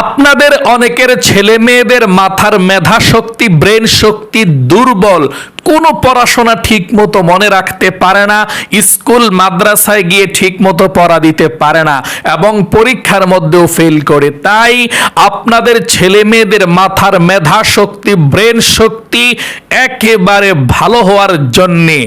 আপনাদের অনেকের ছেলে মেয়েদের মাথার মেধা শক্তি, ব্রেন শক্তি দুর্বল। কোনো পড়াশোনা ঠিক মতো মনে রাখতে পারে না, স্কুল, মাদ্রাসায় গিয়ে ঠিক মতো পড়া দিতে পারে না এবং পরীক্ষার মধ্যেও ফেল করে। তাই আপনাদের ছেলে মেয়েদের মাথার মেধা শক্তি, ব্রেন শক্তি একেবারে ভালো হওয়ার জন্যে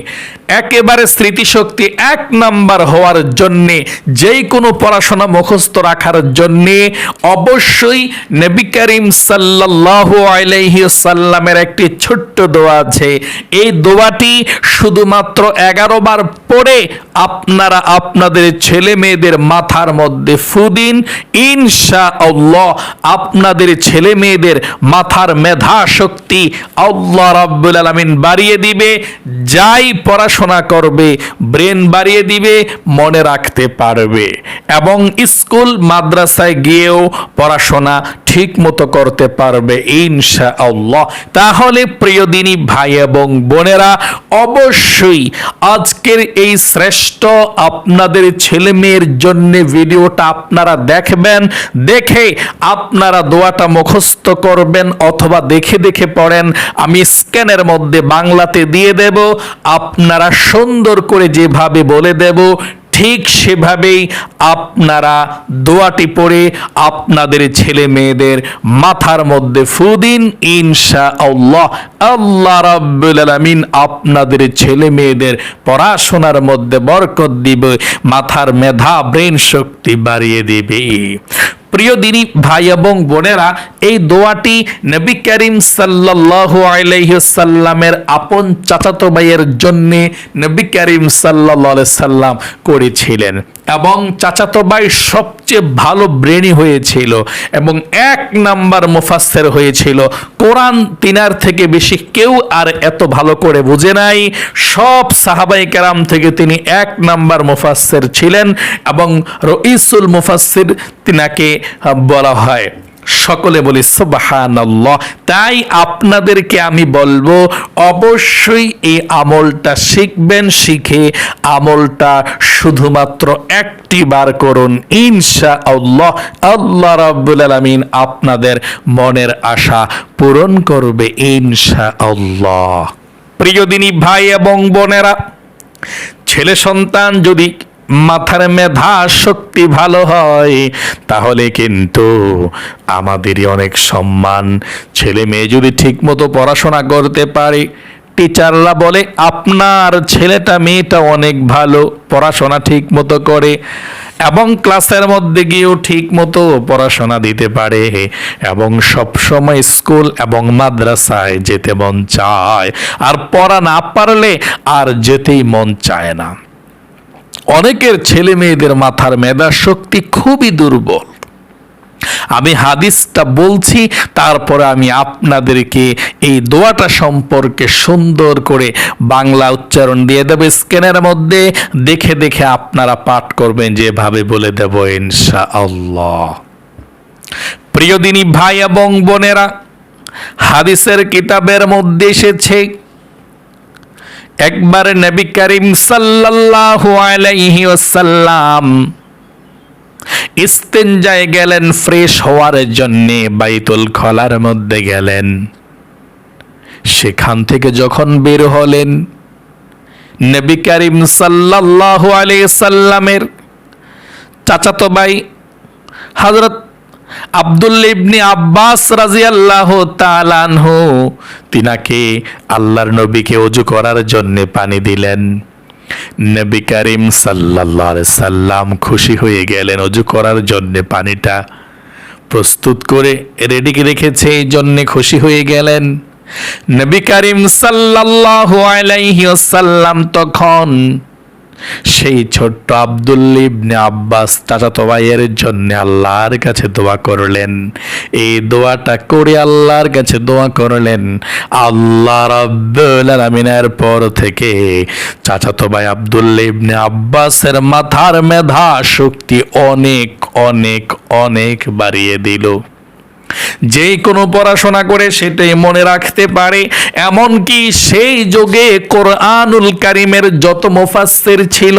একেবারে স্মৃতিশক্তি এক নাম্বার হওয়ার জন্যে, যেই কোনো পড়াশোনা মুখস্থ রাখার জন্যে অবশ্যই নবী করিম সাল্লাল্লাহু আলাইহি সাল্লামের একটি ছোট্ট দোয়া আছে। এই দোয়াটি শুধুমাত্র এগারো বার পড়ে আপনারা আপনাদের ছেলে মেয়েদের মাথার মধ্যে ফুদিন ইনশা আল্লাহ আপনাদের ছেলে মেয়েদের মাথার মেধা শক্তি আল্লাহ রাব্বুল আলামিন বাড়িয়ে দিবে। যাই পড়াশোনা করবে, ব্রেন বাড়িয়ে দিবে, মনে রাখতে পারবে। এবং স্কুল, মাদ্রাসায় গিয়েও পড়াশোনা ঠিক মতো করতে পারবে ইনশা আল্লাহ তাহলে প্রিয় দিনী ভাই এবং বোনেরা, অবশ্যই আজকের এই শ্রেষ্ঠ আপনাদের ছেলে মেয়ের জন্য ভিডিওটা আপনারা দেখবেন, দেখে আপনারা দোয়াটা মুখস্থ করবেন অথবা দেখে দেখে পড়েন। আমি স্ক্যানের মধ্যে বাংলাতে দিয়ে দেব, আপনারা সুন্দর করে যেভাবে বলে দেব, ঠিক সেভাবেই আপনারা দোয়াটি পড়ে আপনাদের ছেলে মেয়েদের মাথার মধ্যে ফুদিন ইনশা আল্লাহ আল্লাহ রাব্বুল আলামিন আপনাদের ছেলে মেয়েদের পড়াশোনার মধ্যে বরকত দিবে, মাথার মেধা, ব্রেন শক্তি বাড়িয়ে দিবে। প্রিয় দিনী ভাই এবং বোনেরা, এই দোয়াটি নবী করিম সাল্লাল্লাহু আলাইহি সাল্লামের আপন চাচাতো ভাইয়ের জন্য নবী করিম সাল্লাল্লাহু আলাইহি সাল্লাম করেছিলেন। এবং চাচাতো ভাই সবচেয়ে ভালো ব্রেনি হয়েছিল এবং এক নাম্বার মুফাসসির হয়েছিল। কোরআন তিনার থেকে বেশি কেউ আর এত ভালো করে বুঝে নাই। সব সাহাবাই কেরাম থেকে তিনি এক নাম্বার মুফাসসির ছিলেন এবং রইসুল মুফাসসির তিনাকে বলা হয়। সকলে বলি, সুবহানাল্লাহ। তাই আপনাদেরকে আমি বলব, অবশ্যই এই আমলটা শিখবেন, শিখে আমলটা শুধুমাত্র একটি বার করুন। ইনশা আল্লাহ আল্লাহ রাব্বুল আলামিন আপনাদের মনের আশা পূরণ করবে ইনশা আল্লাহ প্রিয় দিনী ভাই এবং বোনেরা, ছেলে সন্তান যদি মাথার মেধা শক্তি ভালো হয়, তাহলে কিন্তু আমাদেরই অনেক সম্মান। ছেলে মেয়ে যদি ঠিকমতো পড়াশোনা করতে পারে, টিচাররা বলে, আপনার ছেলেটা, মেয়েটা অনেক ভালো, পড়াশোনা ঠিক মতো করে এবং ক্লাসের মধ্যে গিয়েও ঠিক মতো পড়াশোনা দিতে পারে এবং সবসময় স্কুল এবং মাদ্রাসায় যেতে মন চায়। আর পড়া না পারলে আর যেতেই মন চায় না। অনেকের ছেলে মেয়েদের মাথার মেধা শক্তি খুবই দুর্বল। আমি হাদিসটা বলছি, তারপরে আমি আপনাদেরকে এই দোয়াটা সম্পর্কে সুন্দর করে বাংলা উচ্চারণ দিয়ে দেব স্ক্যানের মধ্যে। দেখে দেখে আপনারা পাঠ করবেন, যেভাবে বলে দেব ইনশা আল্লাহ প্রিয় দিনী ভাই এবং বোনেরা, হাদিসের কিতাবের মধ্যে এসেছে একবার নবী করিম সাল্লাল্লাহু আলাইহি ওয়াসাল্লাম ইস্তেঞ্জায় গেলেন, ফ্রেশ হওয়ার জন্য বাইতুল খলার মধ্যে গেলেন। সেখান থেকে যখন বের হলেন, নবী করিম সাল্লাল্লাহু আলাইহি সাল্লামের চাচাতো ভাই হযরত আব্দুল্লা ইবনে আব্বাস রাজিয়াল্লাহু তাআলা আনহু, তিনাকে আল্লাহর নবীকে ওযু করার জন্য পানি দিলেন। নবী করিম আলাইহি সাল্লাম খুশি হয়ে গেলেন ওযু করার জন্য পানিটা। প্রস্তুত করে রেডি রেখেছে, এই জন্য খুশি হয়ে গেলেন। নবী করিম সাল্লাল্লাহু আলাইহি ওয়াসাল্লাম তখন সেই ছোট্ট আব্দুল্লা ইবনে আব্বাস চাচাতো ভাইয়ের জন্য আল্লাহর কাছে দোয়া করলেন। এই দোয়াটা করে আল্লাহর কাছে দোয়া করলেন। আল্লাহ রাব্বুল আলামিনের পর থেকে চাচাতো ভাই আব্দুল্লা ইবনে আব্বাসের মাথার মেধা শক্তি অনেক অনেক অনেক বাড়িয়ে দিল। যেই কোনো পড়াশোনা করে সেটাই মনে রাখতে পারে। এমনকি সেই যুগে কোরআনুল কারিমের যত মুফাসসির ছিল,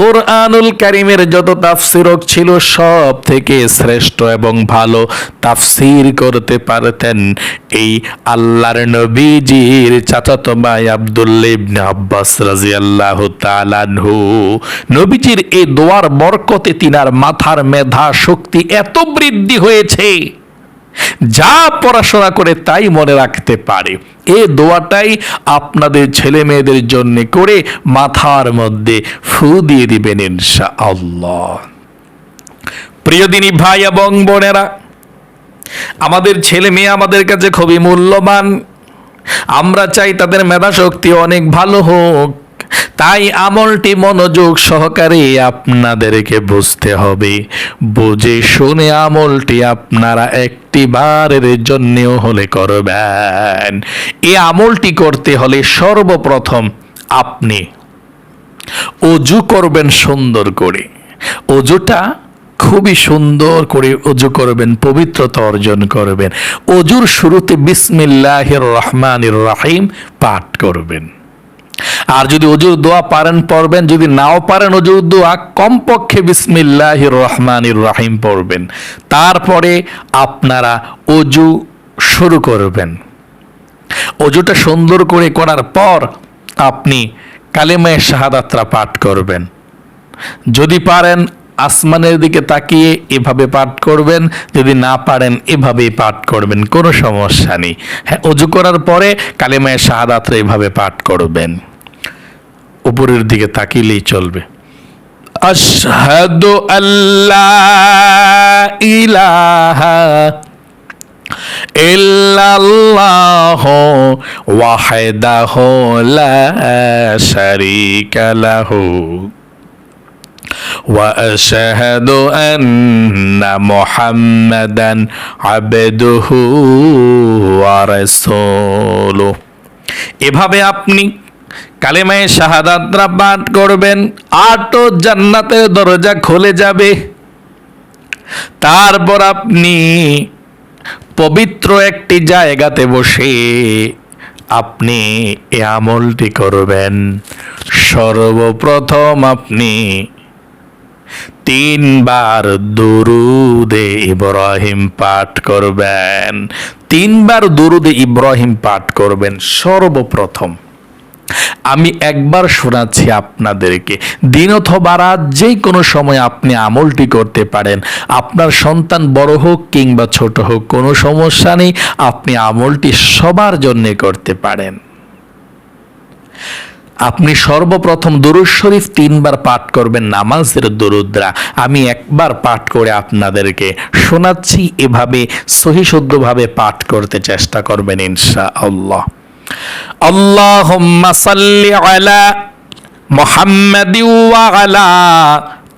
কোরআনুল কারিমের যত তাফসিরক ছিল, সব থেকে শ্রেষ্ঠ এবং ভালো তাফসির করতে পারতেন এই আল্লাহর নবীজির চাচাতো ভাই ইবনে আব্বাস রাদিয়াল্লাহু তাআলা আনহু। নবীজির এই দোয়ার বরকতে তিনার মাথার মেধা শক্তি এত বৃদ্ধি হয়েছে। যা পড়াশোনা করে তাই মনে রাখতে পারে। এ দোয়াটাই আপনাদের ছেলে মেয়েদের জন্য করে মাথার মধ্যে ফু দিয়ে দিবেন ইনশা আল্লাহ প্রিয় দিনী ভাই এবং বোনেরা, আমাদের ছেলে মেয়ে আমাদের কাছে খুবই মূল্যবান। আমরা চাই তাদের মেধা শক্তি অনেক ভালো হোক। তাই আমলটি মনোযোগ সহকারে আপনাদেরকে বুঝতে হবে। বুঝে শুনে আমলটি আপনারা একটি বারের জন্যেও হলে করবেন। এই আমলটি করতে হলে সর্বপ্রথম আপনি অজু করবেন সুন্দর করে। অজুটা খুবই সুন্দর করে অজু করবেন, পবিত্রতা অর্জন করবেন। অজুর শুরুতে বিসমিল্লাহির রহমানির রাহিম পাঠ করবেন। আর যদি অজুর দোয়া পারেন, পড়বেন, যদি নাও পারেন অজুর দোয়া, কমপক্ষে বিসমিল্লাহ রহমানির রাহিম পড়বেন। তারপরে আপনারা অজু শুরু করবেন। অজুটা সুন্দর করে করার পর আপনি কালেমায় শাহাদাত্রা পাঠ করবেন। যদি পারেন আসমানের দিকে তাকিয়ে এভাবে পাঠ করবেন, যদি না পারেন এভাবেই পাঠ করবেন, কোনো সমস্যা নেই। হ্যাঁ অজু করার পরে কালেমায় শাহাদাত্রা এভাবে পাঠ করবেন। উপরের দিকে তাকিলেই চলবে। আশহাদু আল্লাহ ইলাহা ইল্লাল্লাহ ওয়াহদাহু লা শারীকা লাহু। واشهد ان محمدا عبده ورسوله এভাবে আপনি কালেমায়ে শাহাদাতরা পাঠ করবেন আটো জান্নাতের দরজা খুলে যাবে তারপর আপনি পবিত্র একটি জায়গাতে বসে আপনি এ আমলটি করবেন সর্বপ্রথম আপনি তিনবার দুরুদে ইব্রাহিম পাঠ করবেন। তিনবার দুরুদে ইব্রাহিম পাঠ করবেন সর্বপ্রথম। আমি একবার শোনাচ্ছি আপনাদেরকে। দিন অথবা রাত যে কোনো সময় আপনি আমলটি করতে পারেন। আপনার সন্তান বড় হোক কিংবা ছোট হোক, কোনো সমস্যা নেই। আপনি আমলটি সবার জন্যে করতে পারেন। আপনি সর্বপ্রথম দরুদ শরীফ তিনবার পাঠ করবেন নামাজের দরুদরা। আমি একবার পাঠ করে আপনাদেরকে শোনাচ্ছি, এভাবে সহিশুদ্ধভাবে পাঠ করতে চেষ্টা করবেন ইনশা আল্লাহ আল্লাহ মুহাম্মাদি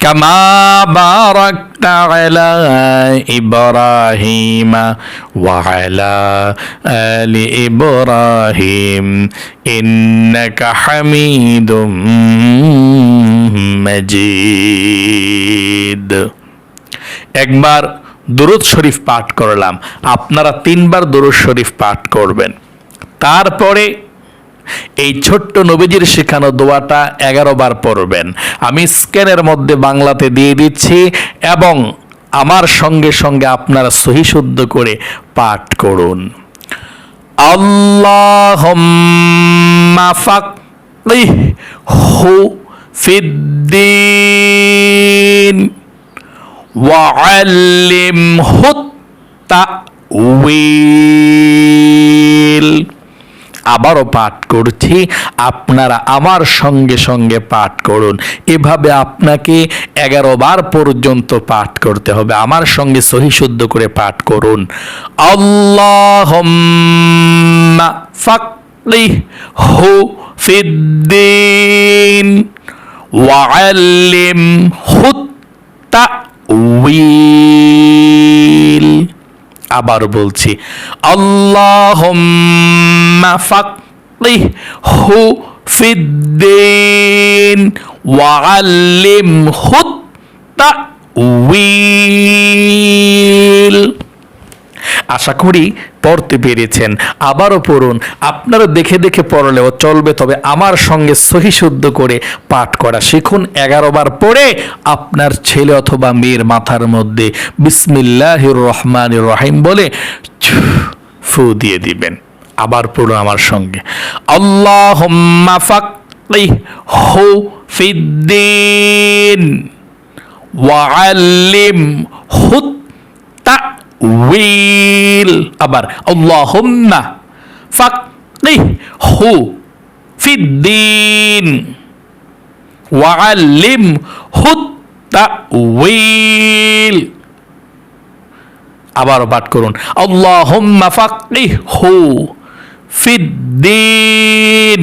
كما باركت على إبراهيم وعلى آل إبراهيم إنك حميد مجيد একবার দুরুদ শরীফ পাঠ করলাম আপনারা তিনবার দুরুদ শরীফ পাঠ করবেন তারপরে এই ছোট্ট নবীজির শেখানো দোয়াটা এগারো বার পড়বেন আমি স্ক্যানের মধ্যে বাংলাতে দিয়ে দিচ্ছি এবং আমার সঙ্গে সঙ্গে আপনারা সহি শুদ্ধ করে পাঠ করুন আল্লাহ হু ফিদ্দিন وعلمه التأويل আবারও পাঠ করছি। আপনারা আমার সঙ্গে সঙ্গে পাঠ করুন। এভাবে আপনাকে এগারো বার পর্যন্ত পাঠ করতে হবে। আমার সঙ্গে সহি শুদ্ধ করে পাঠ করুন। আল্লাহ হু ফিদ্দিন উইল আবার বলছি আল্লাহ হু ফিদ্দিন ওয়াল্লিম আল্লিমহু তাউইল আশা করি পড়তে পেরেছেন। আবারও পড়ুন, আপনারা দেখে দেখে পড়লেও চলবে, তবে আমার সঙ্গে সহি শুদ্ধ করে পাঠ করা শিখুন। এগারো বার পড়ে আপনার ছেলে অথবা মেয়ের মাথার মধ্যে বিসমিল্লাহ রহমান রহিম বলে ফু দিয়ে দিবেন। আবার পড়ুন আমার সঙ্গে। আল্লাহ হো ফিদ্দিন হুত উইল আবার আল্লাহুম্মা ফাক্কিহু ফিদ্দিন ওয়াল্লিম হুত তাউইল আবার পাঠ করুন আল্লাহুম্মা ফাক্কিহু ফিদ্দিন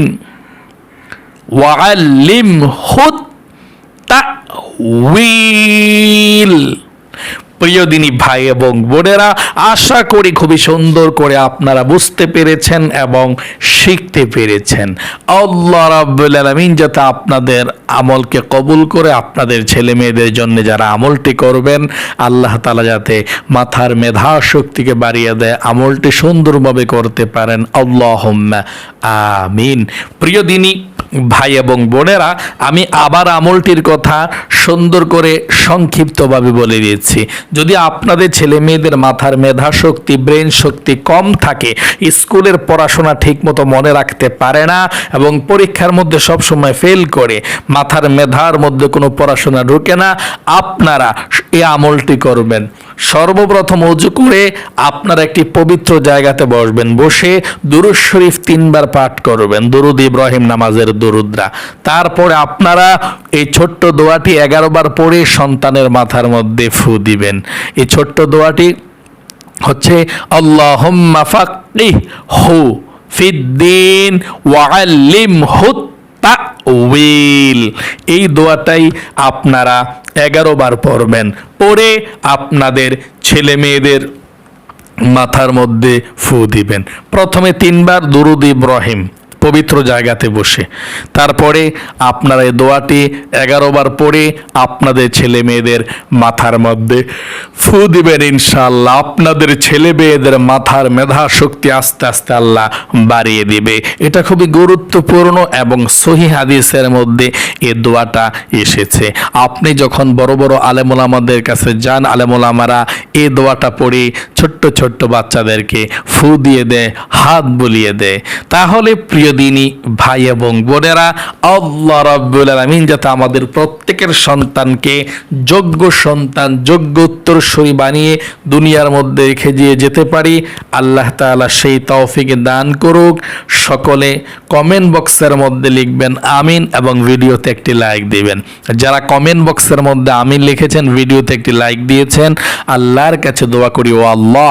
ওয়াল্লিম হুত তাউইল প্রিয় দিনী ভাই এবং বোনেরা, আশা করি খুবই সুন্দর করে আপনারা বুঝতে পেরেছেন এবং শিখতে পেরেছেন। আল্লাহ রাব্বুল আলামিন যাতে আপনাদের আমলকে কবুল করে আপনাদের ছেলে মেয়েদের জন্য যারা আমলটি করবেন, আল্লাহ তালা যাতে মাথার মেধা শক্তিকে বাড়িয়ে দেয়, আমলটি সুন্দরভাবে করতে পারেন। আল্লাহ আমিন। প্রিয় দিনী ভাই এবং বোনেরা, আমি আবার আমলটির কথা সুন্দর করে সংক্ষিপ্তভাবে বলে দিয়েছি। যদি আপনাদের ছেলে মেয়েদের মাথার মেধা শক্তি ব্রেন শক্তি কম থাকে, স্কুলের পড়াশোনা ঠিকমতো মনে রাখতে পারে না এবং পরীক্ষার মধ্যে সব সময় ফেল করে, মাথার মেধার মধ্যে কোনো পড়াশোনা ঢুকে না, আপনারা এই আমলটি করবেন। সর্বপ্রথম অজু করে আপনারা একটি পবিত্র জায়গাতে বসবেন। বসে দুরুদ শরীফ তিনবার পাঠ করবেন। দুরুদ ইব্রাহিম নামাজের দুরুদ্রা। তারপরে আপনারা এই ছোট্ট দোয়াটি এগারো বার পড়ে সন্তানের মাথার মধ্যে ফু দিবেন। এই ছোট্ট দোয়াটি হচ্ছে আল্লাহ হু ফিদ্দিন ওয়াল্লিম হুত তাউইল এই দোয়াটাই আপনারা এগারো বার পড়বেন। পড়ে আপনাদের ছেলে মেয়েদের মাথার মধ্যে ফু দিবেন। প্রথমে তিনবার দুরুদ ইব্রাহিম। পবিত্র জায়গাতে বসে। তারপরে আপনারা এই দোয়াটি এগারো বার পড়ে আপনাদের ছেলে মেয়েদের মাথার মধ্যে ফু দিবেন ইনশাল্লাহ আপনাদের ছেলে মেয়েদের মাথার মেধা শক্তি আস্তে আস্তে আল্লাহ বাড়িয়ে দিবে। এটা খুবই গুরুত্বপূর্ণ এবং সহি হাদিসের মধ্যে এ দোয়াটা এসেছে। আপনি যখন বড় বড় আলেমুলামাদের কাছে যান, আলেমুলামারা এ দোয়াটা পড়ে ছোট্ট ছোট্ট বাচ্চাদেরকে ফু দিয়ে দেয়, হাত বুলিয়ে দেয়। তাহলে প্রিয় দিনই ভাই এবং বোনেরা, আল্লাহ রাব্বুল আলামিন যাতে আমাদের প্রত্যেকের সন্তানকে যোগ্য সন্তান, যোগ্য উত্তরসূরি বানিয়ে দুনিয়ার মধ্যে রেখে দিয়ে যেতে পারি, আল্লাহ তাআলা সেই তৌফিকে দান করুক। সকলে কমেন্ট বক্সের মধ্যে লিখবেন আমিন এবং ভিডিওতে একটি লাইক দিবেন। যারা কমেন্ট বক্সের মধ্যে আমিন লিখেছেন, ভিডিওতে একটি লাইক দিয়েছেন, আল্লাহর কাছে দোয়া করি, ও আল্লাহ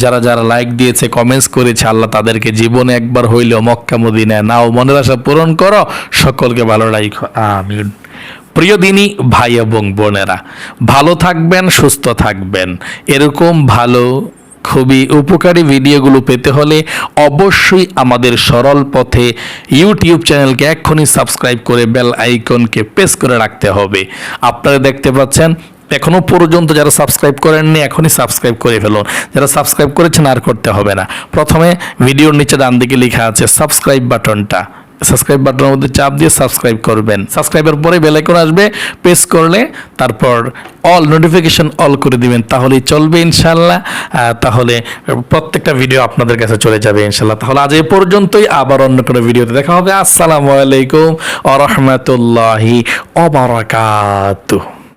যারা যারা লাইক দিয়েছে কমেন্টস করেছে, আল্লাহ তাদেরকে জীবনে একবার হইলেও মক্কা, মদিনায় নাও, মনের আশা পূরণ করো। সকলকে ভালো রাখো আমিন। প্রিয় দিনী, ভাই এবং বোনেরা, ভালো থাকবেন, সুস্থ থাকবেন। এরকম ভালো, খুবই উপকারী ভিডিওগুলো পেতে হলে অবশ্যই আমাদের সরল পথে ইউটিউব চ্যানেলকে এক্ষুনি সাবস্ক্রাইব করে বেল আইকনকে প্রেস করে রাখতে হবে। আপনারা দেখতে পাচ্ছেন এখনও পর্যন্ত যারা সাবস্ক্রাইব করেননি, এখনই সাবস্ক্রাইব করে ফেলুন যারা সাবস্ক্রাইব করেছেন আর করতে হবে না। প্রথমে ভিডিওর নিচে ডান দিকে লেখা আছে সাবস্ক্রাইব বাটনটা। সাবস্ক্রাইব বাটনের মধ্যে চাপ দিয়ে সাবস্ক্রাইব করবেন। সাবস্ক্রাইবের পরে বেল আইকন আসবে প্রেস করলে তারপর অল নোটিফিকেশন অল করে দিবেন। তাহলেই চলবে ইনশাল্লাহ তাহলে প্রত্যেকটা ভিডিও আপনাদের কাছে চলে যাবে ইনশাল্লাহ তাহলে আজ এই পর্যন্তই, আবার অন্য কোনো ভিডিওতে দেখা হবে। আসসালামু আলাইকুম আ রহমতুল্লাহি অবরাকাতুহ